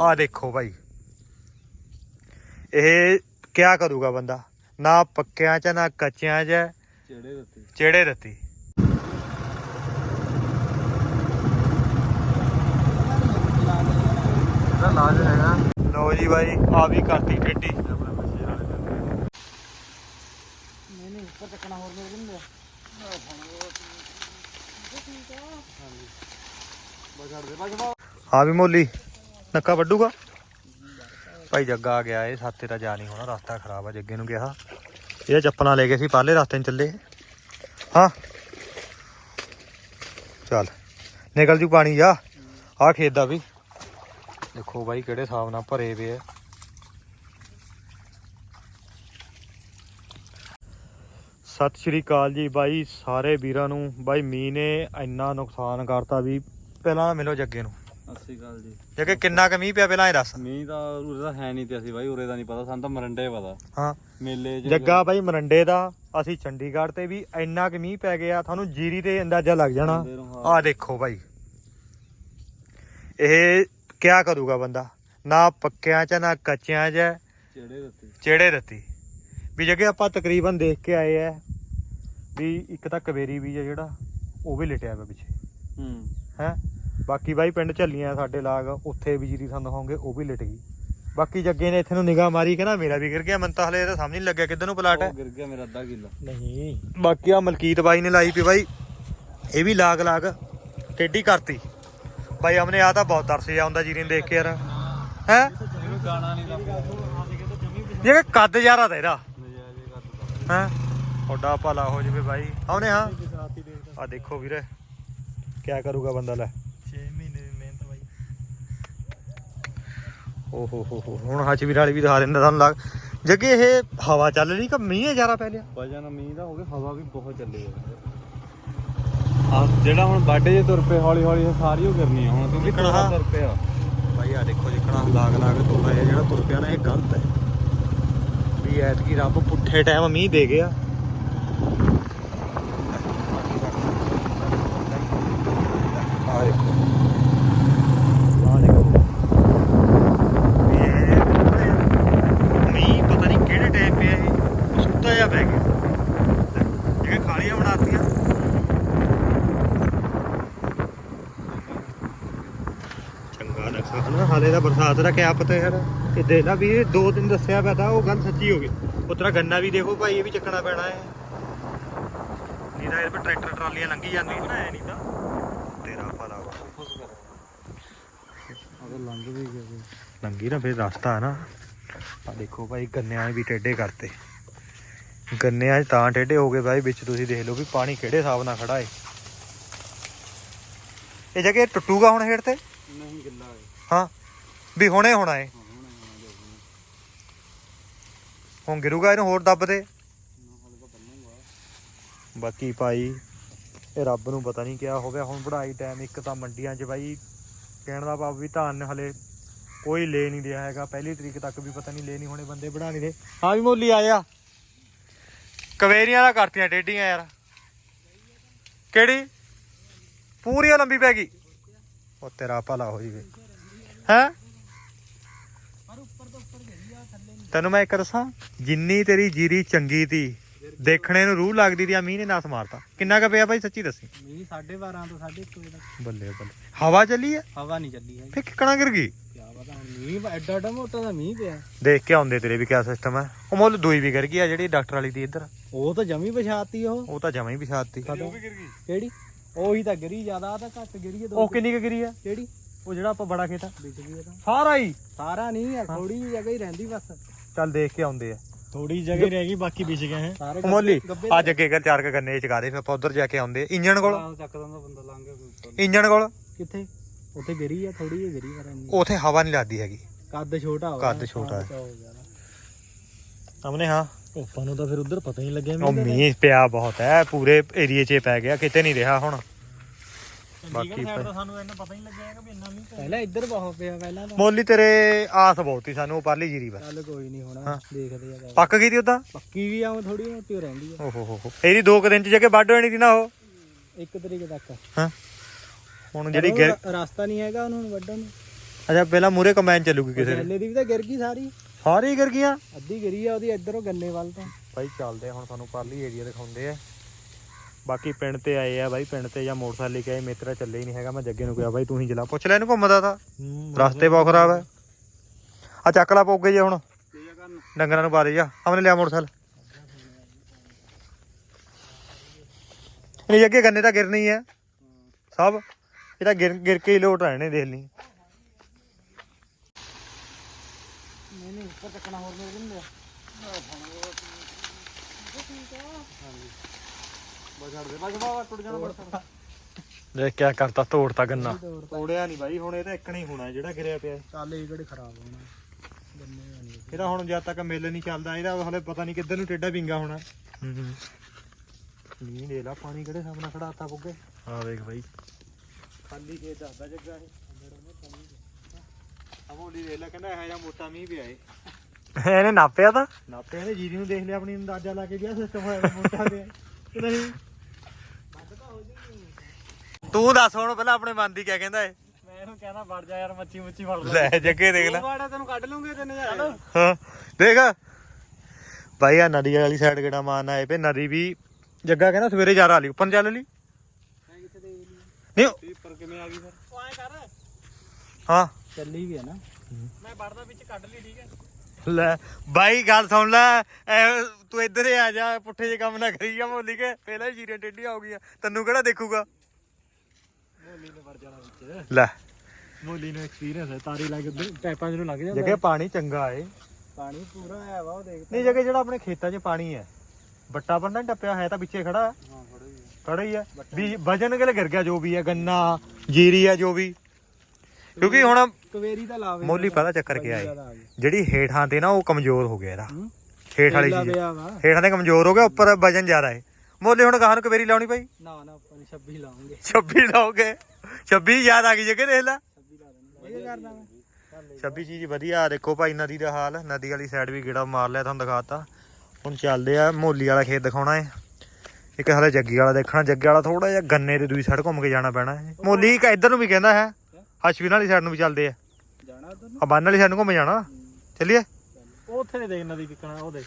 ਆ ਦੇਖੋ ਭਾਈ। ਇਹ ਕਿਆ ਕਰੂਗਾ ਬੰਦਾ? ਨਾ ਪੱਕਿਆਂ ਚ, ਨਾ ਕੱਚਿਆਂ ਚ ਚੜੇ ਦਿੱਤੇ ਚਿਹੜੇ ਦਿੱਤੀ ਲਾਜ ਹੈਗਾ ਲਓ ਜੀ ਭਾਈ, ਆ ਵੀ ਕਰਤੀ ਟੇਢੀ ਨਹੀਂ ਨਹੀਂ ਉੱਪਰ ਚੱਕਣਾ ਹੋਰ ਮੇਰੇ ਦਿੰਦੇ ਆ ਵੀ ਮੋਲੀ। ਨੱਕਾ ਵੱਡੂਗਾ ਭਾਈ ਜੱਗਾ ਆ ਗਿਆ ਇਹ ਸਾਤੇ ਤਾਂ ਜਾ ਨਹੀਂ ਹੋਣਾ, ਰਸਤਾ ਖਰਾਬ ਆ, ਜੱਗੇ ਨੂੰ ਕਿਹਾ। ਇਹ ਚੱਪਲਾਂ ਲੈ ਕੇ ਸੀ ਪਹਿਲੇ ਰਸਤੇ ਨੂੰ ਚੱਲੇ। ਹਾਂ। ਚੱਲ, ਨਿਕਲ ਜੂ ਪਾਣੀ, ਜਾ। ਆ ਖੇਤ ਦਾ ਵੀ। ਦੇਖੋ ਬਾਈ ਕਿਹੜੇ ਹਿਸਾਬ ਨਾਲ ਭਰੇ ਵੇ ਆ। ਸਤਿ ਸ਼੍ਰੀ ਅਕਾਲ ਜੀ ਬਾਈ, ਸਾਰੇ ਵੀਰਾਂ ਨੂੰ। ਬਾਈ ਮੀਂਹ ਨੇ ਇੰਨਾ ਨੁਕਸਾਨ ਕਰਤਾ ਵੀ, ਪਹਿਲਾਂ ਮਿਲੋ ਜੱਗੇ ਨੂੰ। ਅੱਸੀ ਗੱਲ ਜੀ। ਜੱਗੇ ਕਿੰਨਾ ਕੁ ਮੀਂਹ ਪਿਆ ਪਹਿਲਾਂ ਇਹ ਦੱਸ। ਮੀਂਹ ਤਾਂ ਉਰੇ ਦਾ ਹੈ ਨਹੀਂ ਤੇ ਅਸੀਂ ਬਾਈ ਉਰੇ ਦਾ ਨਹੀਂ ਪਤਾ ਸਾਨੂੰ ਤਾਂ ਮਰੰਡੇ ਪਤਾ। ਹਾਂ। ਮੇਲੇ 'ਚ ਜੱਗਾ ਬਾਈ ਮਰੰਡੇ ਦਾ ਅਸੀਂ ਚੰਡੀਗੜ੍ਹ ਤੇ ਵੀ ਇੰਨਾ ਕੁ ਮੀਂਹ ਪੈ ਗਿਆ ਤੁਹਾਨੂੰ ਜੀਰੀ ਤੇ ਅੰਦਾਜ਼ਾ ਲੱਗ ਜਾਣਾ। ਆਹ ਦੇਖੋ ਬਾਈ। ਇਹ ਕਿਆ ਕਰੂਗਾ ਬੰਦਾ? ਨਾ ਪੱਕਿਆਂ ਚ ਨਾ ਕੱਚਿਆਂ ਚ ਦਿੱਤੇ ਚਿਹੜੇ ਦਿੱਤੀ ਵੀ ਜੱਗੇ ਆਪਾਂ ਤਕਰੀਬਨ ਦੇਖ ਕੇ ਆਏ ਆ ਵੀ ਇੱਕ ਤਾਂ ਕਵੇਰੀ ਬੀਜ ਆ ਜਿਹੜਾ ਉਹ ਵੀ ਲਿਟਿਆ ਪਿਆ ਪਿੱਛੇ। ਹੂੰ। ਹੈ? ਬਾਕੀ ਬਾਈ ਪਿੰਡ ਝੱਲੀਆਂ ਸਾਡੇ ਲਾਗ ਉੱਥੇ ਵੀ ਜੀਰੀ ਸਾਨੂੰ ਦਿਖਾਉਂਗੇ ਉਹ ਵੀ ਲਿਟ ਗਈ। ਬਾਕੀ ਜੱਗੇ ਨੇ ਇੱਥੇ ਨੂੰ ਨਿਗਾਹ ਮਾਰੀ ਕਹਿੰਦਾ ਮੇਰਾ ਵੀ ਗਿਰ ਗਿਆ ਮੈਨੂੰ ਤਾਂ ਹਲੇ ਤਾਂ ਸਮਝ ਨਹੀਂ ਲੱਗਿਆ ਕਿੱਧਰ ਨੂੰ ਪਲਾਟ ਹੈ। ਗਿਰ ਗਿਆ ਮੇਰਾ ਅੱਧਾ ਕਿੱਲਾ। ਨਹੀਂ। ਬਾਕੀ ਆ ਮਲਕੀਤ ਬਾਈ ਨੇ ਲਾਈ ਪਈ ਬਾਈ ਇਹ ਵੀ ਲਾਗ ਲਾਗ ਟੇਢੀ ਕਰਤੀ। ਬਾਈ ਹਮਨੇ ਆ ਤਾਂ ਬਹੁਤ ਤਰਸ ਆਉਂਦਾ ਜੀਰੀ ਨੂੰ ਦੇਖ ਕੇ ਯਾਰ। ਹੈ? ਇਹਨੂੰ ਗਾਣਾ ਨਹੀਂ ਲੱਗਦਾ ਜੇ ਕੱਦ ਯਾਰਾ ਦਾ ਇਹਦਾ ਹੈ। ਤੁਹਾਡਾ ਭਲਾ ਹੋ ਜਵੇ ਬਾਈ। ਆਉਨੇ ਹਾਂ। ਆ ਦੇਖੋ ਵੀਰੇ ਕਿਆ ਕਰੂਗਾ ਬੰਦਾ ਲੈ 6 ਮਹੀਨੇ ਦੀ ਮਿਹਨਤ ਬਾਈ ਓ ਹੋ ਹੋ ਹੁਣ ਹੱਚ ਵੀਰ ਵਾਲੀ ਵੀ ਦਿਖਾ ਦਿੰਦਾ ਤੁਹਾਨੂੰ ਲੱਗ। ਜੱਗੇ ਇਹ ਹਵਾ ਚੱਲ ਰਹੀ ਕਿ ਮੀਂਹ ਹੈ ਜ਼ਿਆਦਾ ਪੈ ਲਿਆ ਵਜਨ ਮੀਂਹ ਦਾ ਹੋ ਗਿਆ ਹਵਾ ਵੀ ਬਹੁਤ ਚੱਲੀ ਆ। ਜਿਹੜਾ ਹੁਣ ਬਾਡੇ ਜੇ ਤੁਰ ਪਏ ਹੌਲੀ ਹੌਲੀ ਇਹ ਸਾਰੀ ਉਹ ਕਰਨੀ ਆ। ਹੁਣ ਕਿਉਂਕਿ ਹਾਂ। ਤੁਰ ਪਿਆ ਭਾਈ ਆ ਦੇਖੋ ਜਿੱਕਣਾ ਲਾਗ ਲਾਗ ਤੋੜਾ ਹੈ ਜਿਹੜਾ ਤੁਰ ਪਿਆ ਨਾ ਇਹ ਗਲਤ ਹੈ। ਵੀ ਐਤਕੀ ਰੱਬ ਪੁੱਠੇ ਟਾਈਮ ਮੀਂਹ ਦੇ ਗਿਆ ਆ ਦੇਖੋ ਆ ਦੇਖੋ ਵੀ ਇਹ ਮੀਂਹ ਪਤਾ ਨਹੀਂ ਕਿਹੜੇ ਟਾਈਮ ਪਿਆ ਇਹ ਉਹ ਸੁੱਤਾ ਜਿਹਾ ਪੈ ਗਿਆ ਜਿਹੜੇ ਖਾਲੀਆਂ ਬਣਾਤੀਆਂ ਚੰਗਾ ਨੁਕਸਾਨ ਆ, ਹਾਲੇ ਦਾ ਬਰਸਾਤ ਦਾ ਕਿਆ ਪਤਾ ਯਾਰ। ਇਹ ਦੇਖ ਲਾ ਵੀ ਇਹ ਦੋ ਦਿਨ ਦੱਸਿਆ ਪਿਆ ਤਾਂ ਉਹ ਗੱਲ ਸੱਚੀ ਹੋ ਗਈ। ਉਤਰਾ ਗੰਨਾ ਵੀ ਦੇਖੋ ਭਾਈ ਇਹ ਵੀ ਚੱਕਣਾ ਪੈਣਾ ਹੈ। ਨਹੀਂ ਤਾਂ ਇਹ ਪਰ ਟਰੈਕਟਰ ਟਰਾਲੀਆਂ ਲੰਘੀ ਜਾਂਦੀਆਂ। ਨਾ ਐ ਨਹੀਂ ਤਾਂ। ਤੇਰਾ ਭਲਾ ਵਾ। ਅਗਰ ਲੰਘ ਵੀ ਗਿਆ ਲੰਗੀ ਨਾ ਫਿਰ ਰਸਤਾ ਹੈ ਨਾ। ਆ ਦੇਖੋ ਭਾਈ ਗੰਨਿਆਂ ਵੀ ਟੇਢੇ ਕਰਤੇ। ਗੰਨਿਆਂ 'ਚ ਤਾਂ ਟੇਢੇ ਹੋ ਗਏ ਭਾਈ ਵਿੱਚ ਤੁਸੀਂ ਦੇਖ ਲਓ ਵੀ ਪਾਣੀ ਕਿਹੜੇ ਹਿਸਾਬ ਨਾਲ ਖੜਾ ਏ। ਇਹ ਜਗ੍ਹਾ ਟੁੱਟੂਗਾ ਹੁਣ ਹੇਠ ਤੇ? ਨਹੀਂ ਗਿੱਲਾ ਹੈ। ਹਾਂ। ਵੀ ਹੁਣੇ ਹੋਣਾ ਏ। ਹੁਣ ਗਿਰੂਗਾ ਇਹਨੂੰ ਹੋਰ ਦੱਬ ਦੇ। ਬਾਕੀ ਭਾਈ, ਇਹ ਰੱਬ ਨੂੰ ਪਤਾ ਨਹੀਂ ਕਿਆ ਹੋ ਗਿਆ। ਹੁਣ ਵਢਾਈ ਟਾਈਮ ਇੱਕ ਤਾਂ ਮੰਡੀਆਂ 'ਚ ਬਾਈ, ਕਹਿਣ ਦਾ ਭਾਵ ਵੀ ਧਾਨ ਹਲੇ ਕੋਈ ਲੈ ਨਹੀਂ ਰਿਹਾ ਹੈਗਾ। ਪਹਿਲੀ ਤਰੀਕ ਤੱਕ ਵੀ ਪਤਾ ਨਹੀਂ ਲੈ ਨਹੀਂ ਹੋਣੇ ਬੰਦੇ ਵਢਾ ਨਹੀਂ ਰਹੇ। ਹਾਂ ਵੀ ਮੋਲੀ ਆਇਆ। ਕਵੇਰੀਆਂ ਦਾ ਕਰਤੀਆਂ ਟੇਡੀਆਂ ਯਾਰ। ਕਿਹੜੀ? ਪੂਰੀ ਲੰਬੀ ਪੈ ਗਈ। ਉਹ ਤੇਰਾ ਭਲਾ ਹੋ ਜਵੇ ਹੈ ਪਰ ਉੱਪਰ ਤੋਂ ਉੱਪਰ ਗਈ ਆ ਥੱਲੇ ਨਹੀਂ ਤੈਨੂੰ ਮੈਂ ਇੱਕ ਦੱਸਾਂ ਜਿੰਨੀ ਤੇਰੀ ਜੀਰੀ ਚੰਗੀ ਤੀ ਦੇਖਣੇ ਨੂੰ ਰੂਹ ਲੱਗਦੀ ਤੀ ਆ ਮੀਂਹ ਨੇ ਨਾਸ ਮਾਰਤਾ ਕਿੰਨਾ ਕੁ ਪਿਆ ਭਾਈ ਸੱਚੀ ਦੱਸੀ? ਮੀਂਹ 12:30 ਤੋਂ 1:30 ਵਜੇ ਤੱਕ। ਬੱਲੇ ਬੱਲੇ। ਹਵਾ ਚੱਲੀ ਹੈ ਹਵਾ ਨਹੀਂ ਚੱਲੀ ਹੈ ਫੇ ਕਿੱਕਣਾ ਗਿਰ ਗਈ? ਮੀਂਹ ਐਡਾ ਐਡਾ ਮੋਟਾ ਦਾ ਮੀਂਹ ਪਿਆ। ਦੇਖ ਕੇ ਆਉਂਦੇ ਤੇਰੇ ਵੀ ਕਿਆ ਸਿਸਟਮ ਹੈ ਉਹ ਮੁੱਲ ਦੂਈ ਵੀ ਗਿਰ ਗਈ ਆ ਜਿਹੜੀ ਡਾਕਟਰ ਵਾਲੀ ਦੀ ਇੱਧਰ। ਉਹ ਤਾਂ ਜਮੀ ਪਛਾਤੀ ਉਹ। ਉਹ ਤਾਂ ਜਮਾਂ ਹੀ ਵਿਛਾਤੀ। ਕਦੋਂ ਗਿਰ ਗਈ। ਕਿਹੜੀ? ਉਹੀ ਤਾਂ ਗਿਰੀ ਜ਼ਿਆਦਾ ਆ ਤਾਂ ਘੱਟ ਗਿਰੀ ਹੈ ਦੋ ਉਹ ਕਿੰਨੀ ਕੁ ਗਿਰੀ ਆ? ਕਿਹੜੀ? ਉਹ ਜਿਹੜਾ ਆਪਾਂ ਬੜਾ ਖੇਤ ਆ। ਵਿਚ ਗਈ ਹੈ ਤਾਂ। ਸਾਰਾ ਹੀ? ਸਾਰਾ ਨਹੀਂ ਆ ਥੋੜੀ ਜਿਹੀ ਜਗ੍ਹਾ ਹੀ ਰਹਿੰਦੀ ਬਸ। ਚੱਲ ਦੇਖ ਕੇ ਆਉਂਦੇ ਆ। ਥੋੜੀ ਜਗ੍ਹਾ ਰਹਿ ਗਈ ਬਾਕੀ ਵਿਚ ਗਏ ਹੈ। ਸਾਰੇ ਮੋਲੀ ਅੱਜ ਅੱਗੇ ਕਰ ਚਾਰ ਕ ਗੰਨੇ ਚਕਾ ਦੇ ਫਿਰ ਆਪਾਂ ਉਧਰ ਜਾ ਕੇ ਆਉਂਦੇ ਆ। ਇੰਜਣ ਕੋਲ? ਆਹ ਚੱਕ ਦਿੰਦਾ ਬੰਦਾ ਲੰਘ ਗਿਆ ਕੋਈ ਉੱਪਰ। ਇੰਜਣ ਕੋਲ? ਕਿੱਥੇ? ਉੱਥੇ ਗਿਰੀ ਆ ਥੋੜੀ ਜਿਹੀ ਗਿਰੀ ਪਰ ਇੰਨੀ। ਉਥੇ ਹਵਾ ਨਹੀਂ ਲੱਗਦੀ ਹੈਗੀ। ਕੱਦ ਛੋਟਾ ਹੋ ਕੱਦ ਛੋਟਾ। ਹੈ। ਸਾਹਮਣੇ ਹਾਂ। ਆਪਾਂ ਨੂੰ ਤਾਂ ਫਿਰ ਉਧਰ ਪਤਾ ਹੀ ਨਹੀਂ ਲੱਗਿਆ ਉਹ ਮੀਂਹ ਪਿਆ ਬਹੁਤ ਹੈ ਪੂਰੇ ਏਰੀਏ 'ਚ ਪੈ ਗਿਆ ਕਿਤੇ ਨਹੀਂ ਰਿਹਾ ਹੁਣ। ਬਾਕੀ ਸਾਈਡ ਤਾਂ ਸਾਨੂੰ ਇੰਨਾ ਪਤਾ ਹੀ ਲੱਗਿਆ ਹੈਗਾ ਵੀ ਇੰਨਾ ਮੀਂਹ ਪਹਿਲਾਂ ਇੱਧਰ ਬਹੁਤ ਪਿਆ ਪਹਿਲਾਂ ਤਾਂ ਮੋਲੀ ਤੇਰੇ ਆਸ ਬਹੁਤ ਸੀ ਸਾਨੂੰ ਉਹ ਪਰਲੀ ਜੀਰੀ ਬਸ। ਚੱਲ ਕੋਈ ਨਹੀਂ ਹੋਣਾ। ਦੇਖਦੇ ਆ। ਪੱਕ ਗਈ ਤੀ ਉਦਾਂ? ਪੱਕੀ ਵੀ ਆ ਥੋੜੀ ਮੋਟੀ ਹੋ ਰਹਿੰਦੀ ਆ। ਓਹੋ ਹੋ ਹੋ। ਇਹਦੀ ਦੋ ਕੁ ਦਿਨ ਚ ਜਾ ਕੇ ਵੱਢ ਹੋਣੀ ਸੀ ਨਾ ਉਹ। ਇੱਕ ਤਰੀਕੇ ਤੱਕ। ਹਾਂ। ਹੁਣ ਜਿਹੜੀ ਗਿਰ ਰਸਤਾ ਨਹੀਂ ਹੈਗਾ ਉਹਨਾਂ ਵੱਢਣ ਨੂੰ। ਅੱਛਾ ਪਹਿਲਾਂ ਮੂਰੇ ਕੰਬਾਈਨ ਚੱਲੂਗੀ ਕਿਸੇ ਦੀ ਗੱਲੇ ਦੀ ਵੀ ਤਾਂ ਗਿਰ ਗਈ ਸਾਰੀ। ਸਾਰੀ ਗਿਰ ਗਈਆਂ? ਅੱਧੀ ਗਿਰੀ ਆ ਉਹਦੀ ਇੱਧਰੋਂ ਗੰਨੇ ਵੱਲ ਤੋਂ। ਬਾਈ ਚੱਲਦੇ ਆ ਹੁਣ ਤੁਹਾਨੂੰ ਪਰਲੀ ਏਰੀਆ ਦਿਖਾਉਂਦੇ ਆ। ਬਾਕੀ ਪਿੰਡ ਤੇ ਆਏ ਆ ਬਾਈ ਪਿੰਡ ਤੇ ਜਾਂ ਮੋਟਰਸਾਈਕਲ ਲੈ ਕੇ ਆਏ ਮੇਤਰਾ ਚੱਲੇ ਹੀ ਨਹੀਂ ਹੈਗਾ ਮੈਂ ਜੱਗੇ ਨੂੰ ਕਿਹਾ ਬਾਈ ਤੂੰ ਹੀ ਚਲਾ। ਪੁੱਛ ਲੈ ਇਹਨੂੰ ਘੁੰਮਦਾ ਤਾਂ। ਰਸਤੇ ਬਹੁਤ ਖਰਾਬ ਹੈ ਆ ਚੱਕ ਲਾ ਪੋਗੇ ਜੇ ਹੁਣ। ਡੰਗਰਾਂ ਨੂੰ ਦੇ ਜਾ। ਹਮਨੇ ਲਿਆ ਮੋਟਰਸਾਈਕਲ। ਨਹੀਂ ਅੱਗੇ ਗੰਨੇ ਤਾਂ ਗਿਰਨੀ ਹੈ ਸਭ। ਇਹ ਤਾਂ ਗਿਰ ਗਿਰ ਕੇ ਹੀ ਲੋਟ ਰਹਿਣੇ ਦੇਖ ਲਈ। ਨਹੀਂ ਨਹੀਂ ਉੱਪਰ ਚੱਕਣਾ ਹੋਰ ਮੇਰੇ ਦਿੰਦੇ ਦੇ। ਬਾਬਾ ਟੁੱਟ ਜਾਣਾ ਦੇਖ ਕਿਆ ਕਰਤਾ ਤੋੜਤਾ ਗੰਨਾ। ਤੋੜਿਆ ਨਹੀਂ ਬਾਈ ਹੁਣ ਇਹ ਤਾਂ ਇੱਕਣਾ ਹੀ ਹੋਣਾ ਜਿਹੜਾ ਗਿਰਿਆ ਪਿਆ। ਚੱਲ ਇਹ ਕਿਹੜੇ ਖਰਾਬ ਹੋਣਾ। ਗੰਨੇ ਆ ਨਹੀਂ ਇਹਦਾ ਹੁਣ ਜਦ ਤੱਕ ਮਿਲ ਨਹੀਂ ਚੱਲਦਾ ਇਹਦਾ ਹਲੇ ਪਤਾ ਨਹੀਂ ਕਿੱਧਰ ਨੂੰ ਟੇਡਾ ਪਿੰਗਾ ਹੋਣਾ। ਮੀਂਹ ਦੇ ਲਾ ਪਾਣੀ ਕਿਹੜੇ ਸਾਹਮਣੇ ਖੜਾਤਾ ਪੁੱਗੇ ਹਾਂ ਵੇਖ ਬਾਈ। ਖਾਲੀ ਖੇਤ ਦੱਸਦਾ ਜੱਗਾ ਇਹ। ਅਬੋਲੀ ਦੇ ਲਾ ਕਹਿੰਦਾ ਇਹ ਜਾਂ ਮੋਟਾ ਮੀਂਹ ਪਿਆ ਏ ਇਹਨੇ ਨਾਪਿਆ ਤਾਂ? ਨਾਪਿਆ ਇਹਨੇ ਜੀਰੀ ਨੂੰ ਦੇਖ ਲਿਆ ਆਪਣੀ ਅੰਦਾਜ਼ਾ ਲਾ ਕੇ ਗਿਆ ਸਿਸਟਮ ਹੋਇਆ ਮੋਟਾ ਕਿ ਨਹੀਂ? ਤੂੰ ਦੱਸ ਹੁਣ ਪਹਿਲਾਂ ਆਪਣੇ ਮਨ ਦੀ ਕਿਆ ਕਹਿੰਦਾ ਏ ਮੈਂ ਇਹਨੂੰ ਕਹਿੰਦਾ ਵੜ ਜਾ ਯਾਰ ਮੱਛੀ ਮੁੱਛੀ ਫੜ ਲੈ। ਲੈ ਜੱਗੇ ਦੇਖ ਲੈ। ਵਾੜਾ ਤੈਨੂੰ ਕੱਢ ਲੂੰਗੇ ਤੇ ਨਜ਼ਾਰੇ ਹਾਂ ਦੇਖ। ਭਾਈ ਆ ਨਦੀ ਵਾਲੀ ਸਾਈਡ ਕਿਹੜਾ ਮਾਨ ਆਏ ਪਏ ਨਦੀ ਵੀ ਜੱਗਾ ਕਹਿੰਦਾ ਸਵੇਰੇ ਜਾ ਲਈ ਉੱਪਰ ਨੂੰ ਚੱਲ ਲਈ। ਕਿੱਥੇ ਦੇ ਲਈ ਨਹੀਂ ਪਰ ਕਿਵੇਂ ਆ ਗਈ ਫਿਰ? ਉਹ ਐ ਕਰ। ਹਾਂ। ਚੱਲੀ ਗਿਆ ਨਾ। ਮੈਂ ਵੜਦਾ ਵਿੱਚ ਕੱਢ ਲਈ ਠੀਕ ਹੈ? ਲੈ ਬਾਈ ਗੱਲ ਸੁਣ ਲੈ ਤੂੰ ਇੱਧਰ ਹੀ ਆ ਜਾ ਪੁੱਠੇ ਜੇ ਕੰਮ ਨਾ ਕਰੀ ਜਾ ਮੋਲੀ ਕੇ। ਪਹਿਲਾਂ ਹੀ ਜੀਰੀਆਂ ਟੇਢੀਆਂ ਹੋ ਗਈਆਂ ਤੈਨੂੰ ਕਿਹੜਾ ਦੇਖੂਗਾ? ਮੋਲੀ ਨੇ ਵੜ ਜਾਣਾ ਵਿੱਚ। ਲੈ। ਮੋਲੀ ਨੂੰ ਐਕਸਪੀਰੀਅੰਸ ਹੈ ਤਾਰੀ ਲੱਗ ਪੈਪਾਂ ਨੂੰ ਲੱਗ ਜਾਂਦਾ। ਜੱਗੇ ਪਾਣੀ ਚੰਗਾ ਏ। ਪਾਣੀ ਪੂਰਾ ਹੈ ਵਾ ਉਹ ਦੇਖ ਨਹੀਂ ਜੱਗੇ ਜਿਹੜਾ ਆਪਣੇ ਖੇਤਾਂ 'ਚ ਪਾਣੀ ਹੈ ਬੱਟਾ ਬੰਦਾ ਨੀ ਟੱਪਿਆ ਹੈ ਤਾਂ ਪਿੱਛੇ ਖੜਾ ਹੈ। ਹਾਂ ਫੜੋ ਜੀ ਖੜਾ ਹੀ ਹੈ। ਵੀ ਵਜਨ ਕੇ ਗਿਰ ਗਿਆ ਜੋ ਵੀ ਹੈ ਗੰਨਾ ਜੀਰੀ ਹੈ ਜੋ ਵੀ। ਕਿਉਂਕਿ ਹੁਣ ਕਵੇਰੀ ਤਾਂ ਲਾਵੇ। ਮੋਲੀ ਪਤਾ ਚੱਕਰ ਕੀ ਆਏ ਜਿਹੜੀ ਹੇਠਾਂ ਤੇ ਨਾ ਉਹ ਕਮਜ਼ੋਰ ਹੋ ਗਿਆ ਇਹਦਾ। ਹੇਠ ਵਾਲੀ ਚੀਜ਼। ਹੇਠਾਂ ਤੇ ਕਮਜ਼ੋਰ ਹੋ ਗਿਆ ਉੱਪਰ ਵਜਨ ਜ਼ਿਆਦਾ ਹੈ ਮੋਲੇ ਹੁਣ ਗਾਹਾਂ ਨੂੰ ਕਵੇਰੀ ਲਾਉਣੀ ਪਈ? ਨਾ ਨੇ 26 ਲਾਉਂਗੇ 26 ਲਾਓਗੇ? 26 ਯਾਦ ਆ ਗਈ ਜੱਗੇ ਦੇਖ ਲੈ। 26 ਲਾ ਦੇਣਾ ਇਹ ਕਰਨਾ ਮੈਂ। ਚੱਲ 26 ਚੀਜ਼ ਵਧੀਆ ਦੇਖੋ ਭਾਈ ਨਦੀ ਦਾ ਹਾਲ ਨਦੀ ਵਾਲੀ ਸਾਈਡ ਵੀ ਗੇੜਾ ਮਾਰ ਲਿਆ ਤੁਹਾਨੂੰ ਦਿਖਾਤਾ। ਹੁਣ ਚੱਲਦੇ ਆ ਮੋਲੀ ਵਾਲਾ ਖੇਤ ਦਿਖਾਉਣਾ ਹੈ ਇੱਕ ਹਲੇ ਜੱਗੀ ਵਾਲਾ ਦੇਖਣਾ ਜੱਗੇ ਵਾਲਾ ਥੋੜਾ ਜਿਹਾ ਗੰਨੇ ਦੇ ਦੂਜੀ ਸਾਈਡ ਘੁੰਮ ਕੇ ਜਾਣਾ ਪੈਣਾ ਹੈ ਮੋਲੀ ਇੱਕ ਇੱਧਰ ਨੂੰ ਵੀ ਕਹਿੰਦਾ ਹੈ ਹਸ਼ਵੀਨ ਵਾਲੀ ਸਾਈਡ ਨੂੰ ਵੀ ਚੱਲਦੇ ਆ। ਜਾਣਾ ਉਧਰ ਆ ਬੰਨ ਵਾਲੀ ਸਾਈਡ ਨੂੰ ਘੁੰਮ ਜਾਣਾ। ਚੱਲੀਏ। ਉਹ ਉੱਥੇ ਨੇ ਦੇਖ ਨਦੀ ਕਿਕਣਾ ਉਹ ਦੇਖ।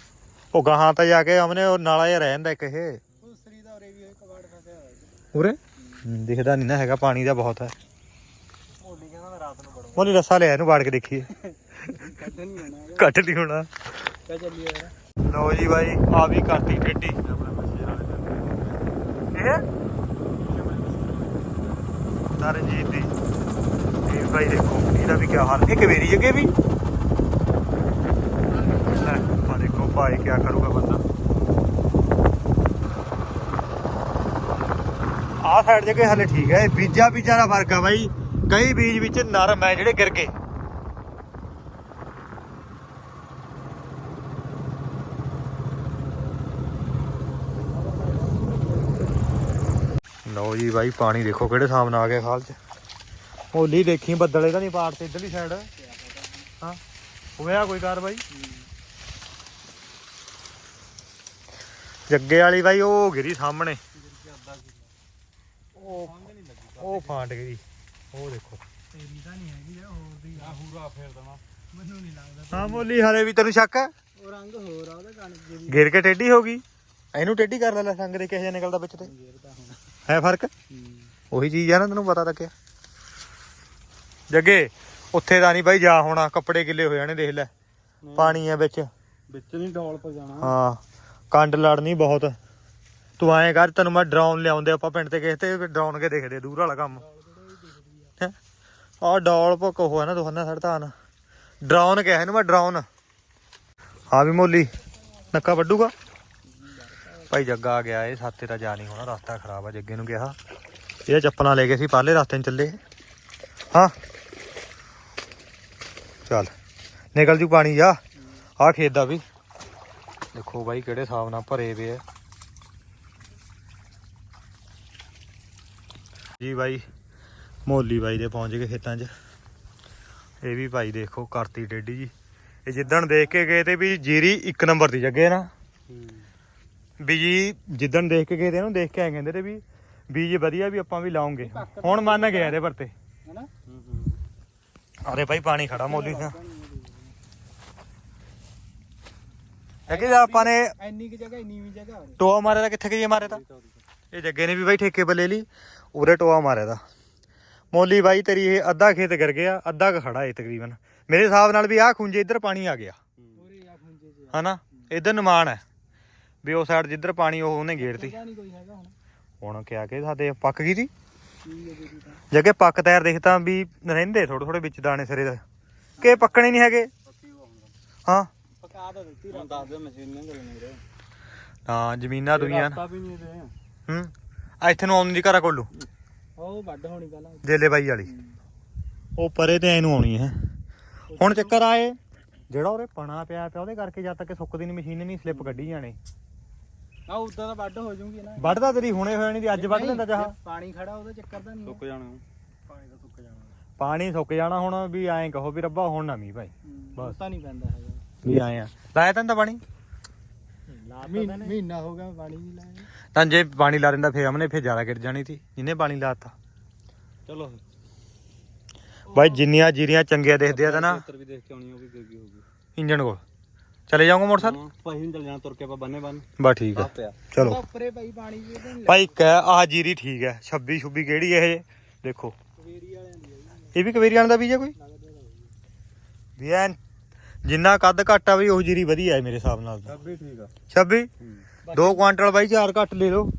ਉਹ ਗਾਹਾਂ ਤਾਂ ਜਾ ਕੇ ਹਮਨੇ ਉਹ ਨਾਲਾ ਜਿਹਾ ਰਹਿ ਜਾਂਦਾ ਇੱਕ ਇਹ ਉਸਰੀ ਦਾ ਉਰੇ ਵੀ ਇਹ ਕਬਾੜ ਫਸਿਆ ਹੋਇਆ ਉਰੇ? ਦਿਖਦਾ ਨਹੀਂ ਨਾ ਹੈਗਾ, ਪਾਣੀ ਦਾ ਬਹੁਤ ਹੈ। ਮੋਲੀ ਕਹਿੰਦਾ ਮੈਂ ਰਾਤ ਨੂੰ ਵੜੂੰਗਾ ਮੋਲੀ ਰੱਸਾ ਲਿਆ ਇਹਨੂੰ ਬਾੜ ਕੇ ਦੇਖੀਏ। ਕੱਢ ਨਹੀਂ ਹੋਣਾ। ਹੈਗਾ ਨਹੀਂ ਹੋਣਾ ਕਿਆ ਚੱਲੀਏ ਯਾਰ ਲਓ ਜੀ ਬਾਈ, ਆ ਵੀ ਕਰਤੀ ਟੇਢੀ। ਇਹ? ਤਰਨਜੀਤ ਦੀ। ਇਹ ਬਾਈ ਦੇਖੋ, ਇਹਦਾ ਵੀ ਕੀ ਹਾਲ ਇਹ ਕਵੇਰੀ ਜਗੇ ਵੀ? ਲੈ ਦੇਖੋ ਭਾਈ ਕੀ ਕਰੂਗਾ ਬੰਦਾ। ਆਹ ਸਾਈਡ ਜਗੇ ਹਲੇ ਠੀਕ ਹੈ, ਇਹ ਬੀਜਾ ਬੀਜਾ ਦਾ ਫ਼ਰਕ ਆ ਬਾਈ। ਕਈ ਬੀਜ ਵਿੱਚ ਨਰਮ ਹੈ ਜਿਹੜੇ ਗਿਰ ਗਏ। ਲਓ ਜੀ ਬਾਈ, ਪਾਣੀ ਦੇਖੋ ਕਿਹੜੇ ਹਿਸਾਬ ਨਾਲ ਆ ਗਿਆ ਖਾਲ ਚ। ਹੋਲੀ ਦੇਖੀ, ਬੱਦਲੇ ਤਾਂ ਨਹੀਂ ਪਾੜ ਤੇ ਇਧਰਲੀ ਸਾਈਡ ਹਾਂ, ਹੋਇਆ ਕੋਈ ਕਾਰਵਾਈ ਜੱਗੇ ਵਾਲੀ ਬਾਈ, ਉਹ ਗਿਰੀ ਸਾਹਮਣੇ। ਉਹ ਉਹ ਫਾਂਟ ਗਈ। ਉਹ ਦੇਖੋ। ਤੇਰੀ ਤਾਂ ਨਹੀਂ ਹੈਗੀ ਆ ਹੋਰ ਦੀ ਆ। ਹੂਰਾ ਫੇਰ ਦੇਣਾ। ਮੈਨੂੰ ਨਹੀਂ ਲੱਗਦਾ ਹਾਂ ਮੋਲੀ ਹਲੇ ਵੀ ਤੈਨੂੰ ਸ਼ੱਕ ਹੈ? ਉਹ ਰੰਗ ਹੋਰ ਆ ਉਹਦਾ ਕਣਕ ਦੇ ਵੀ ਗਿਰ ਕੇ ਟੇਢੀ ਹੋ ਗਈ। ਇਹਨੂੰ ਟੇਢੀ ਕਰ ਲੈ ਲੈ ਸੰਗ ਦੇ ਕਿਹੋ ਜਿਹਾ ਨਿਕਲਦਾ ਵਿੱਚ ਤੇ। ਹੁਣ। ਹੈ ਫ਼ਰਕ? ਉਹੀ ਚੀਜ਼ ਆ ਨਾ ਤੈਨੂੰ ਪਤਾ ਲੱਗਿਆ ਜੱਗੇ ਉੱਥੇ ਤਾਂ ਨਹੀਂ ਬਾਈ ਜਾ ਹੋਣਾ ਕੱਪੜੇ ਗਿੱਲੇ ਹੋ ਜਾਣੇ ਦੇਖ ਲੈ। ਪਾਣੀ ਆ ਵਿੱਚ। ਵਿੱਚ ਨਹੀਂ ਡੋਲ ਪਾ ਜਾਣਾ ਹਾਂ ਕੰਡ ਲੜਨੀ ਬਹੁਤ। ਤੂੰ ਐਂ ਕਰ, ਤੈਨੂੰ ਮੈਂ ਡਰਾਉਣ ਲਿਆਉਂਦੇ ਆਪਾਂ ਪਿੰਡ ਤੇ ਕਿਸੇ ਤੇ ਡਰਾਉਨ ਕੇ ਦੇਖਦੇ ਦੂਰ ਵਾਲਾ ਕੰਮ। ਆਹ ਡੌਲ ਭੁੱਕ ਹੈ ਨਾ, ਦੋਹਾਂ ਸਾਡਾ ਧਾਨ ਡਰਾਉਨ ਕਿਹਾ ਇਹਨੂੰ ਮੈਂ, ਡਰਾਉਣ। ਆ ਵੀ ਮੋਲੀ, ਨੱਕਾ ਵੱਡੂਗਾ ਭਾਈ ਜੱਗਾ ਆ ਗਿਆ, ਇਹ ਸਾਤੇ ਤਾਂ ਜਾ ਨਹੀਂ ਹੋਣਾ, ਰਸਤਾ ਖਰਾਬ ਆ, ਜੱਗੇ ਨੂੰ ਕਿਹਾ। ਇਹ ਚੱਪਲਾਂ ਲੈ ਕੇ ਸੀ ਪਹਿਲੇ ਰਸਤੇ ਨੂੰ ਚੱਲੇ। ਹਾਂ। ਚੱਲ, ਨਿਕਲ ਜੂ ਪਾਣੀ, ਜਾ। ਆ ਖੇਤ ਦਾ ਵੀ। ਦੇਖੋ ਬਾਈ ਕਿਹੜੇ ਹਿਸਾਬ ਨਾਲ ਭਰੇ ਪਏ ਆ। ਜੀ ਬਾਈ। ਮੋਲੀ ਬਾਈ ਦੇ ਪਹੁੰਚ ਗਏ ਖੇਤਾਂ 'ਚ। ਇਹ ਵੀ ਭਾਈ ਦੇਖੋ ਕਰਤੀ ਟੇਢੀ ਜੀ। ਇਹ ਜਿੱਦਣ ਦੇਖ ਕੇ ਗਏ ਤੇ ਵੀ ਜੀਰੀ ਇੱਕ ਨੰਬਰ ਦੀ ਜੱਗੇ ਨਾ। ਵੀ ਜੀ ਜਿੱਦਣ ਦੇਖ ਕੇ ਗਏ ਤੇ ਇਹਨੂੰ ਦੇਖ ਕੇ ਆਏ ਕਹਿੰਦੇ ਤੇ ਵੀ ਬੀਜ ਵਧੀਆ ਵੀ ਆਪਾਂ ਵੀ ਲਾਉਂਗੇ। ਹੁਣ ਮੰਨ ਗਏ ਇਹਦੇ ਪਰ ਤੇ ਹੈਨਾ? ਅਰੇ ਭਾਈ ਪਾਣੀ ਖੜਾ ਮੋਲੀ ਦਾ। ਕਿ ਆਪਾਂ ਨੇ ਇੰਨੀ ਕਿ ਜਗ੍ਹਾ ਇੰਨੀ ਵੀ ਜਗ੍ਹਾ ਟੋਆ ਮਾਰਿਆ ਤਾਂ ਕਿੱਥੇ ਗਈ ਮਾਰਿਆ ਤਾਂ? ਇਹ ਜੱਗੇ ਨੇ ਵੀ ਬਾਈ ਠੇਕੇ 'ਤੇ ਲੈ ਲਈ ਉਰੇ ਟੋਆ ਮਾਰਿਆ ਦਾ ਮੋਲੀ ਬਾਈ ਤੇਰੀ ਇਹ ਅੱਧਾ ਖੇਤ ਗਿਰ ਗਿਆ ਅੱਧਾ ਕ ਖੜਾ ਏ ਤਕਰੀਬਨ। ਮੇਰੇ ਹਿਸਾਬ ਨਾਲ ਵੀ ਆਹ ਖੁੰਝੇ ਇੱਧਰ ਪਾਣੀ ਆ ਗਿਆ। ਹਨਾ? ਇੱਧਰ ਨਿਮਾਣ ਹੈ। ਵੀ ਉਹ ਸਾਈਡ ਜਿੱਧਰ ਪਾਣੀ ਉਹ ਉਹਨੇ ਗੇੜਤੀ। ਜਗ੍ਹਾ ਨਹੀਂ ਕੋਈ ਹੈਗਾ ਹੁਣ ਹੁਣ ਕਿਹਾ ਕਿ ਸਾਡੇ ਪੱਕ ਗਈ ਸੀ? ਜੱਗੇ ਪੱਕ ਤੈਰ ਦੇਖਤਾ ਵੀ ਰਹਿੰਦੇ ਥੋੜੇ ਥੋੜੇ ਵਿੱਚ ਦਾਣੇ ਸਿਰੇ ਦਾ ਕਿ ਪੱਕਣੇ ਨਹੀਂ ਹੈਗੇ? ਹਾਂ। ਪਕਾ ਤਾਂ ਦਿੱਤੀ ਹੁਣ ਦੱਸ ਦੇ ਮਸ਼ੀਨ ਵੀਰੇ ਹਾਂ ਜ਼ਮੀਨਾਂ ਦੁਨੀਆਂ ਰਸਤਾ ਵੀ ਨਹੀਂ ਦੇ ਹੂੰ? ਆ ਇੱਥੇ ਨੂੰ ਆਉਣ ਦੀ ਘਰਾ ਕੋਲੂ। ਉਹ ਵੱਡ ਹੋਣੀ ਪਹਿਲਾਂ। ਜੇਲੇ ਬਾਈ ਵਾਲੀ। ਉਹ ਪਰੇ ਤੇ ਐਨੂੰ ਆਉਣੀ ਹੈ। ਹੁਣ ਚੱਕਰ ਆਏ ਜਿਹੜਾ ਉਹਦੇ ਪਣਾ ਪਿਆ ਪਿਆ ਉਹਦੇ ਕਰਕੇ ਜਦ ਤੱਕ ਸੁੱਕਦੀ ਨਹੀਂ ਮਸ਼ੀਨ ਨਹੀਂ ਸਲਿੱਪ ਕੱਢੀ ਜਾਣੀ। ਆ ਉਦਾਂ ਤਾਂ ਵੱਡ ਹੋ ਜੂਗੀ ਨਾ। ਵੱਢਦਾ ਤੇਰੀ ਹੁਣੇ ਹੋਇਆ ਨਹੀਂ ਦੀ ਅੱਜ ਵੱਢ ਲੈਂਦਾ ਚਾਹ ਪਾਣੀ ਖੜਾ ਉਹਦਾ ਚੱਕਰ ਤਾਂ ਨਹੀਂ ਸੁੱਕ ਜਾਣਾ। ਪਾਣੀ ਦਾ ਸੁੱਕ ਜਾਣਾ। ਪਾਣੀ ਸੁੱਕ ਜਾਣਾ ਹੁਣ ਵੀ ਐਂ ਕਹੋ ਵੀ ਰੱਬਾ ਹੁਣ ਨਾ ਮੀ ਭਾਈ ਬਸ। ਤਾਂ ਨਹੀਂ ਪੈਂਦਾ ਹੈਗਾ। ਵੀ ਆਏ ਆ। ਲਾਇਆ ਤਾਂ ਪਾਣੀ? ਮਹੀਨਾ ਮਹੀਨਾ ਹੋ ਗਿਆ ਪਾਣੀ ਨਹੀਂ ਲਾਇਆ। ਤਾਂ ਜੇ ਪਾਣੀ ਲਾ ਦਿੰਦਾ ਫੇਰ ਹਮਨੇ ਫੇਰ ਜ਼ਿਆਦਾ ਗਿਰ ਜਾਣੀ ਸੀ ਜਿਹਨੇ ਪਾਣੀ ਲਾਤਾ। ਚਲੋ। ਬਾਈ ਜਿੰਨੀਆਂ ਜੀਰੀਆਂ ਚੰਗੀਆਂ ਦੇਖਦੇ ਆ ਤਾਂ ਨਾ। ਖੇਤਰ ਵੀ ਦੇਖ ਕੇ ਆਉਣੀ ਉਹ ਵੀ ਗਈ ਹੋਊਗੀ ਇੰਜਣ ਕੋਲ। ਚਲੇ ਜਾਊਂਗਾ ਮੋਟਰਸਾਈਕਲ? ਭਾਈ ਨੂੰ ਚੱਲ ਜਾਣਾ ਤੁਰ ਕੇ ਆਪਾਂ ਬੰਨੇ ਬੰਨ ਬਸ ਠੀਕ ਆ। ਪਿਆ। ਚਲੋ। ਉੱਪਰੇ ਪਈ ਪਾਣੀ ਜੀ ਨਹੀਂ ਭਾਈ ਕਹਿ ਆਹ ਜੀਰੀ ਠੀਕ ਹੈ। 26 26 ਕਿਹੜੀ ਇਹ? ਦੇਖੋ। ਕਵੇਰੀ ਵਾਲਿਆਂ ਦੀ ਹੈ ਇਹ ਵੀ ਕਵੇਰੀਆਂ ਦਾ ਬੀਜ ਹੈ ਕੋਈ? ਵੀ ਐਨ ਜਿੰਨਾ ਕੱਦ ਘੱਟ ਆ ਵੀ ਉਹ ਜੀਰੀ ਵਧੀਆ ਹੈ ਮੇਰੇ ਹਿਸਾਬ ਨਾਲ ਤਾਂ। ਸਭ ਵੀ ਠੀਕ ਆ। 26 2 ਕੁਆਂਟਲ ਬਾਈ ਚਾਰ ਘੱਟ ਲੈ ਲਓ।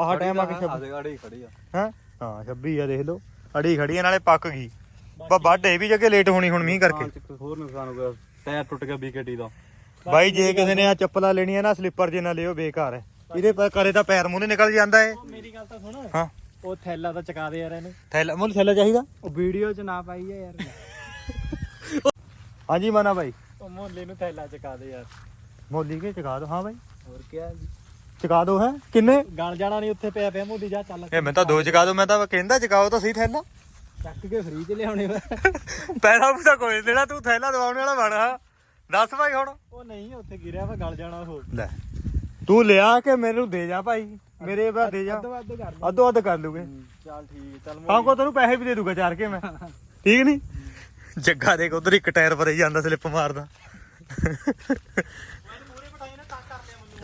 ਆਹ ਟਾਈਮ ਆ ਕੇ 26 ਆਦੇ ਗਾੜੀ ਖੜੀ ਆ। ਹਾਂ? ਹਾਂ 26 ਆ ਦੇਖ ਲਓ। ਅੜੀ ਖੜੀ ਆ, ਨਾਲੇ ਪੱਕ ਗਈ। ਬਾ ਵੱਢ ਇਹ ਵੀ ਜੱਗੇ ਲੇਟ ਹੋਣੀ ਹੁਣ ਮੀਂਹ ਕਰਕੇ। ਹੋਰ ਨੁਕਸਾਨ ਹੋ ਗਿਆ। ਟਾਇਰ ਟੁੱਟ ਗਿਆ ਬੀਕੇਟੀ ਦਾ। ਬਾਈ ਜੇ ਕਿਸੇ ਨੇ ਆ ਚੱਪਲਾਂ ਲੈਣੀਆਂ ਨਾ ਸਲੀਪਰ ਜੇ ਨਾ ਲਿਓ ਬੇਕਾਰ ਹੈ। ਇਹਦੇ ਪਰ ਕਰੇ ਤਾਂ ਪੈਰ ਮੂੰਹ ਨਿਕਲ ਜਾਂਦਾ ਏ ਮੇਰੀ ਗੱਲ ਤਾਂ ਸੁਣ। ਹਾਂ। ਉਹ ਥੈਲਾ ਤਾਂ ਚਕਾ ਦੇ ਯਾਰ ਇਹਨੂੰ। ਥੈਲਾ ਮੁੱਲ ਥੈਲਾ ਚਾਹੀਦਾ? ਉਹ ਵੀਡੀਓ 'ਚ ਨਾ ਪਾਈ ਹੈ ਯਾਰ। ਹਾਂਜੀ ਮਨਾ ਬਾਈ। ਉਹ ਮੋਲੇ ਨੂੰ ਥੈਲਾ ਚਕਾ ਦੇ ਯਾਰ। ਮੋਲੀ ਕੇ ਚਕਾ ਦੋ? ਹਾਂ ਬਾਈ। ਹੋਰ ਕੀ ਹੈ ਚਕਾ ਦੋ ਹੈ? ਕਿੰਨੇ? ਗਲ ਜਾਣਾ ਨਹੀਂ ਉੱਥੇ ਪਿਆ ਪਿਆ ਮੋਦੀ ਜਾ ਚੱਲ। ਇਹ ਮੈਂ ਤਾਂ ਦੋ ਚਕਾ ਦੋ ਮੈਂ ਤਾਂ ਕਹਿੰਦਾ ਚਕਾਓ ਤਾਂ ਸਹੀ ਥੈਲਾ। ਚੱਕ ਕੇ ਫ੍ਰੀ 'ਚ ਲਿਆਉਣੇ ਵਾ। ਪੈਸਾ ਪੂਸਾ ਕੋਈ ਨੀ ਦੇਣਾ ਤੂੰ ਥੈਲਾ ਦਵਾਉਣ ਵਾਲਾ ਬਣ ਹਾਂ। ਦੱਸ ਭਾਈ ਹੁਣ। ਉਹ ਨਹੀਂ ਉੱਥੇ ਗਿਰਿਆ ਵਾ ਗਲ ਜਾਣਾ ਉਹ। ਲੈ। ਤੂੰ ਲਿਆ ਕੇ ਮੈਨੂੰ ਦੇ ਜਾ ਭਾਈ? ਮੇਰੇ ਬਾ ਦੇ ਜਾ। ਅੱਧ ਵੱਧ ਕਰ ਲੈ ਅੱਧੋ ਅੱਧ ਕਰ ਲੂਗੇ ਚੱਲ ਠੀਕ ਚੱਲ ਹਾਂ ਕੋ ਤੈਨੂੰ ਪੈਸੇ ਵੀ ਦੇ ਦੂਗਾ ਚਾਰ ਕੇ ਮੈਂ। ਠੀਕ ਨਹੀਂ ਜੱਗਾ ਦੇਖ ਉਧਰ ਇੱਕ ਟਾਇਰ ਭਰੇ ਜਾਂਦਾ ਸਲਿੱਪ ਮਾਰਦਾ।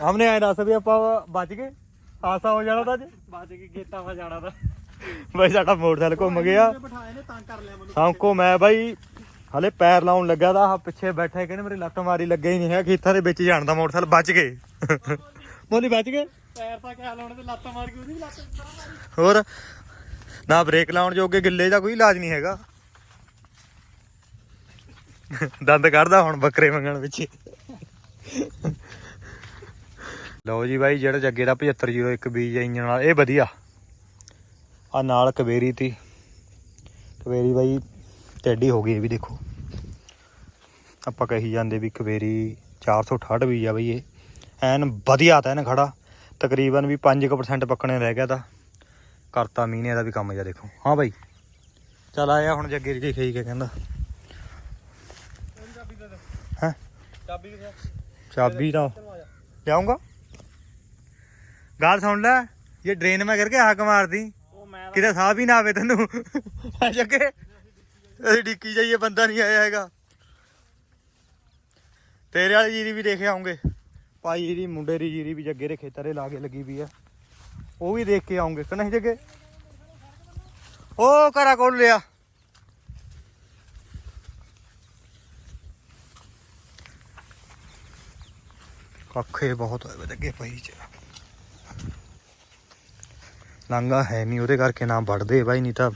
ਹਮਨੇ ਆਏ ਦੱਸ ਵੀ ਆਪਾਂ ਬਚ ਗਏ? ਹਾਸਾ ਹੋ ਜਾਣਾ ਤਾਂ ਅੱਜ? ਬਾਜ ਕੇ ਗੇਟਾਂ ਵਾ ਜਾਣਾ ਤਾਂ। ਬਈ ਸਾਡਾ ਮੋਟਰਸਾਈਕਲ ਘੁੰਮ ਗਿਆ। ਬਿਠਾਏ ਨੇ ਤਾਂ ਕਰ ਲਿਆ ਮੈਨੂੰ। ਸਾਂਕੋ ਮੈਂ ਬਾਈ ਹਲੇ ਪੈਰ ਲਾਉਣ ਲੱਗਾ ਤਾਂ ਆਹ ਪਿੱਛੇ ਬੈਠੇ ਕਹਿੰਦੇ ਮੇਰੀ ਲੱਤ ਮਾਰੀ ਲੱਗੇ ਹੀ ਨਹੀਂ ਹੈ ਖੇਤਾਂ ਦੇ ਵਿੱਚ ਜਾਣ ਦਾ ਮੋਟਰਸਾਈਕਲ ਬਚ ਗਏ। ਮੋਲੀ ਬਚ ਗਏ? ਪੈਰ ਤਾਂ ਕਿਆ ਲਾਉਣੇ ਤੇ ਲੱਤ ਮਾਰ ਕੇ ਉਹਦੀ ਲੱਤ ਹੋਰ? ਨਾ ਬ੍ਰੇਕ ਲਾਉਣ ਜੋਗੇ ਗਿੱਲੇ ਦਾ ਕੋਈ ਇਲਾਜ ਨਹੀਂ ਹੈਗਾ। ਦੰਦ ਕੱਢਦਾ ਹੁਣ ਬੱਕਰੇ ਮੰਗਣ ਵਿੱਚ ਲਓ ਜੀ ਬਾਈ ਜਿਹੜਾ ਜੱਗੇ ਦਾ 7501 ਬੀਜ ਇੰਜਨ ਵਾਲਾ ਇਹ ਵਧੀਆ। ਆ ਨਾਲ ਕਵੇਰੀ ਤੀ। ਕਵੇਰੀ ਬਾਈ ਟੈਡੀ ਹੋ ਗਈ ਇਹ ਵੀ ਦੇਖੋ। ਆਪਾਂ ਕਹੀ ਜਾਂਦੇ ਵੀ ਕਵੇਰੀ 468 ਬੀਜ ਆ ਬਈ ਇਹ। ਐਨ ਵਧੀਆ ਤਾਂ ਐਨ ਖੜਾ। ਤਕਰੀਬਨ ਵੀ 5% ਪੱਕਣੇ ਰਹਿ ਗਿਆ ਤਾਂ। ਕਰਤਾ ਮੀਨੇ ਦਾ ਵੀ ਕੰਮ ਜਾ ਦੇਖੋ। ਹਾਂ ਬਾਈ। ਚੱਲ ਆਇਆ ਹੁਣ ਜੱਗੇ ਜੀ ਖਈ ਕੇ ਕਹਿੰਦਾ। ਹੈ? ਚਾਬੀ ਕਿੱਥੇ ਚਾਬੀ ਤਾਂ ਲਿਆਉਂਗਾ ਗੱਲ ਸੁਣ ਲੈ ਇਹ ਡਰੇਨ ਮੈਂ ਕਰਕੇ ਹਾਕ ਮਾਰਦੀ ਕਿਤੇ ਸਾਹ ਵੀ ਨਾ ਆਵੇ ਤੈਨੂੰ। ਆ ਜੱਗੇ ਅਸੀਂ ਡਿੱਕੀ ਜਾਈਏ ਬੰਦਾ ਨਹੀਂ ਆਇਆ ਹੈਗਾ। ਤੇਰੇ ਵਾਲੀ ਜੀਰੀ ਵੀ ਦੇਖ ਆਉਂਗੇ। ਭਾਈ ਇਹਦੀ ਮੁੰਡੇ ਦੀ ਜੀਰੀ ਵੀ ਜੱਗੇ ਦੇ ਖੇਤਾਂ ਦੇ ਲਾਗੇ ਲੱਗੀ ਵੀ ਆ। ਉਹ ਵੀ ਦੇਖ ਕੇ ਆਉਂਗੇ ਕਿ ਨਹੀਂ ਜੱਗੇ? ਉਹ ਕਰਾ ਕੋਲ ਲਿਆ। ਕੱਖੇ ਬਹੁਤ ਹੋਏ ਜੱਗੇ ਪਈ ਚ। ਲਾਂਗਾ ਹੈ ਨਹੀਂ ਉਹਦੇ ਕਰਕੇ ਨਾ ਵੱਢਦੇ ਬਾਈ ਨਹੀਂ ਤਾਂ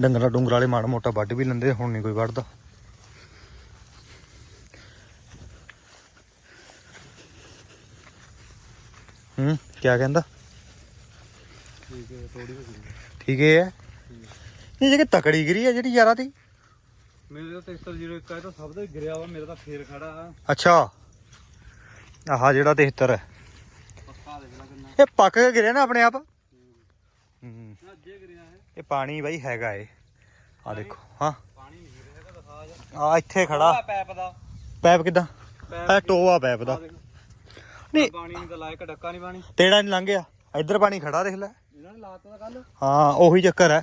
ਡੰਗਰਾ ਡੁੰਗਰ ਵਾਲੇ ਮਾੜਾ ਮੋਟਾ ਵੱਢ ਵੀ ਲੈਂਦੇ ਹੁਣ ਨਹੀਂ ਕੋਈ ਵੱਢਦਾ। ਹੂੰ ਕੀ ਕਹਿੰਦਾ? ਠੀਕ ਹੈ ਥੋੜੀ ਠੀਕ ਹੈ? ਇਹ ਜਿਹੜੀ ਤਕੜੀ ਗਿਰੀ ਹੈ ਜਿਹੜੀ ਯਾਰਾ ਦੀ? ਮੇਰੇ ਤਾਂ 7301 ਹੈ ਤਾਂ ਸਭ ਦਾ ਗਿਰਿਆ ਵਾ ਮੇਰਾ ਤਾਂ ਫੇਰ ਖੜਾ ਆ। ਅੱਛਾ। ਆਹ ਜਿਹੜਾ 73 ਹੈ। ਇਹ ਪੱਕ ਕੇ ਗਿਰਿਆ ਨਾ ਆਪਣੇ ਆਪ? ਇਹ ਪਾਣੀ ਬਾਈ ਹੈਗਾ ਏ। ਆ ਦੇਖੋ ਹਾਂ। ਪਾਣੀ ਨਹੀਂ ਹੈਗਾ ਦਿਖਾ ਜਾ ਆ। ਇੱਥੇ ਖੜਾ। ਪੈਪ ਦਾ। ਪੈਪ ਕਿਦਾਂ? ਇਹ ਟੋਆ ਪੈਪ ਦਾ। ਨਹੀਂ ਪਾਣੀ ਨਹੀਂ ਤਾਂ ਲਾਇਕ ਡੱਕਾ ਨਹੀਂ ਪਾਣੀ। ਤੇੜਾ ਨਹੀਂ ਲੰਘਿਆ। ਇੱਧਰ ਪਾਣੀ ਖੜਾ ਦੇਖ ਲੈ। ਇਹਨਾਂ ਨੇ ਲਾਤਾ ਕੱਲ ਹਾਂ ਉਹੀ ਚੱਕਰ ਹੈ।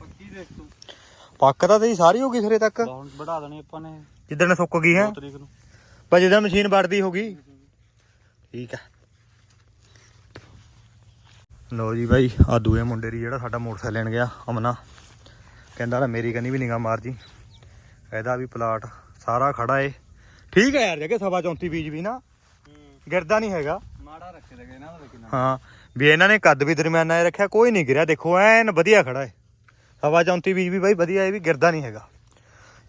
ਪੱਕੀ ਦੇਖ ਤੂੰ। ਪੱਕ ਤਾਂ ਤੇਰੀ ਸਾਰੀ ਹੋ ਗਈ ਸਿਰੇ ਤੱਕ। ਹੁਣ ਵਧਾ ਦੇਣੀ ਆਪਾਂ ਨੇ। ਜਿੱਦਣ ਸੁੱਕ ਗਈ ਹੈ। 2 ਤਰੀਕ ਨੂੰ। ਪਰ ਜਦੋਂ ਮਸ਼ੀਨ ਵੜਦੀ ਹੋਗੀ ਠੀਕ ਆ ਲੋ ਜੀ ਬਾਈ ਆ ਦੂਏ ਮੁੰਡੇ ਦੀ ਜਿਹੜਾ ਸਾਡਾ ਮੋਟਰਸਾਈਕਲ ਲੈਣ ਗਿਆ ਅਮਨਾ। ਕਹਿੰਦਾ ਨਾ ਮੇਰੀ ਕੰਨੀ ਵੀ ਨਿਗਾ ਮਾਰ ਜੀ। ਇਹਦਾ ਵੀ ਪਲਾਟ ਸਾਰਾ ਖੜਾ ਏ। ਠੀਕ ਹੈ ਯਾਰ ਜਗੇ ਸਵਾ 34 ਬੀਜ ਵੀ ਨਾ ਗਿਰਦਾ ਨਹੀਂ ਹੈਗਾ। ਮਾੜਾ ਰੱਖੇ ਲਗੇ ਇਹਨਾਂ ਦਾ ਕਿੰਨਾ। ਹਾਂ ਵੀ ਇਹਨਾਂ ਨੇ ਕੱਦ ਵੀ ਦਰਮਿਆਨਾ ਹੀ ਰੱਖਿਆ ਕੋਈ ਨਹੀਂ ਗਿਰਿਆ। ਦੇਖੋ ਐਨ ਵਧੀਆ ਖੜਾ ਏ। ਸਵਾ 34 ਬੀਜ ਵੀ ਬਾਈ ਵਧੀਆ ਇਹ ਵੀ ਗਿਰਦਾ ਨਹੀਂ ਹੈਗਾ।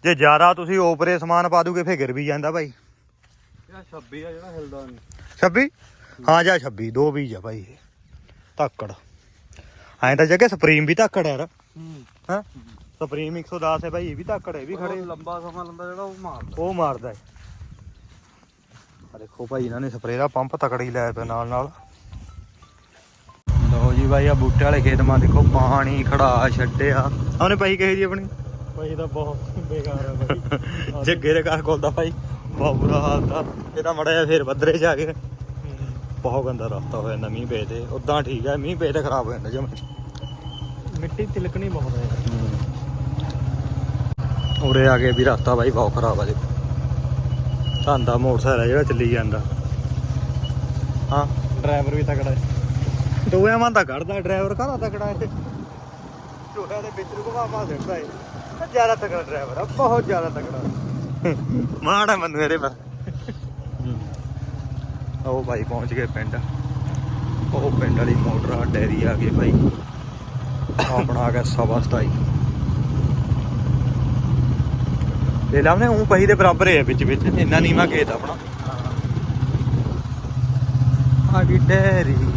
ਜੇ ਜ਼ਿਆਦਾ ਤੁਸੀਂ ਓਪਰੇ ਸਮਾਨ ਪਾ ਦੂਗੇ ਫੇਰ ਗਿਰ ਵੀ ਜਾਂਦਾ ਬਾਈ। ਇਹ 26 ਆ ਜਿਹੜਾ ਹਿਲਦਾ ਨਹੀਂ। 26 ਹਾਂ ਜਾਂ 26 ਦੋ ਬੀਜ ਆ ਭਾਈ ਇਹ। ਧਾਕੜ। ਐਂ ਤਾਂ ਜਗੇ ਸੁਪਰੀਮ ਵੀ ਧਾਕੜ ਯਾਰ। ਹਾਂ। ਸੁਪਰੀਮ 110 ਹੈ ਭਾਈ ਇਹ ਵੀ ਧਾਕੜ ਹੈ ਵੀ ਖੜੇ ਲੰਬਾ ਸਮਾਂ ਲੰਦਾ ਜਿਹੜਾ ਉਹ ਮਾਰਦਾ। ਉਹ ਮਾਰਦਾ ਹੈ। ਆ ਦੇਖੋ ਭਾਈ ਇਹਨਾਂ ਨੇ ਸਪਰੇਅ ਦਾ ਪੰਪ ਤਕੜੀ ਲਾਇਆ ਪਿਆ ਨਾਲ ਨਾਲ। ਲਓ ਜੀ ਭਾਈ ਆ ਬੂਟੇ ਵਾਲੇ ਖੇਤ ਮਾ ਦੇਖੋ ਪਾਣੀ ਖੜਾ ਛੱਡਿਆ। ਉਹਨੇ ਭਾਈ ਕਹੇ ਜੀ ਆਪਣੀ? ਭਾਈ ਤਾਂ ਬਹੁਤ ਬੇਕਾਰ ਆ ਭਾਈ। ਜੱਗੇ ਦੇ ਘਰ ਕੋਲ ਦਾ ਭਾਈ ਬਹੁਤ ਬੁਰਾ ਹਾਲ ਤਾਂ। ਇਹ ਤਾਂ ਮੜਾ ਜਿਹਾ ਫੇਰ ਬੱਦਰੇ ਜਾ ਕੇ ਬਹੁਤ ਗੰਦਾ ਰਸਤਾ ਹੋਇਆ ਜਾਂਦਾ ਮੀਂਹ ਪਏ ਤੇ ਉਦਾਂ ਠੀਕ ਹੈ ਮੀਂਹ ਪਏ ਤੇ ਖਰਾਬ ਹੋ ਜਾਂਦਾ ਜਮਾ। ਮਿੱਟੀ ਤਿਲਕਣੀ ਬਹੁਤ ਹੈ। ਉਰੇ ਆ ਕੇ ਵੀ ਰਸਤਾ ਬਾਈ ਬਹੁਤ ਖਰਾਬ ਆ ਦੇਖੋ। ਧੰਦਾ ਮੋਟਰਸਾਈਕਲ ਆ ਜਿਹੜਾ ਚੱਲੀ ਜਾਂਦਾ। ਹਾਂ। ਡਰਾਈਵਰ ਵੀ ਤਕੜਾ ਹੈ। ਦੋਵੇਂ ਮਨ ਤਾਂ ਕੱਢਦਾ ਡਰਾਈਵਰ ਕਾਹਦਾ ਤਕੜਾ ਇਹ ਝੋਟਾ ਦੇ ਵਿੱਚ ਨੂੰ ਮਾ ਸਿੱਟਦਾ ਇਹ ਜ਼ਿਆਦਾ ਤਕੜਾ ਡਰਾਈਵਰ ਆ ਬਹੁਤ ਜ਼ਿਆਦਾ ਤਕੜਾ। ਮਾੜਾ ਮੈਨੂੰ ਇਹਦੇ ਪਰ। ਉਹ ਭਾਈ ਪਹੁੰਚ ਗਏ ਪਿੰਡ। ਉਹ ਪਿੰਡ ਵਾਲੀ ਮੋਟਰ ਆ, ਡੈਰੀ ਆ ਗਈ ਭਾਈ ਆਪਣਾ ਆ ਗਿਆ ਸਵਾ ਸਤਾਈ। ਲੈ ਲਾਵਨੇ ਉਹ ਪਹੀ ਦੇ ਬਰਾਬਰ ਹੈ ਵਿੱਚ ਵਿੱਚ। ਇੰਨਾ ਨੀਵਾ ਖੇਤ ਆਪਣਾ। ਆ ਗਈ ਡੈਰੀ।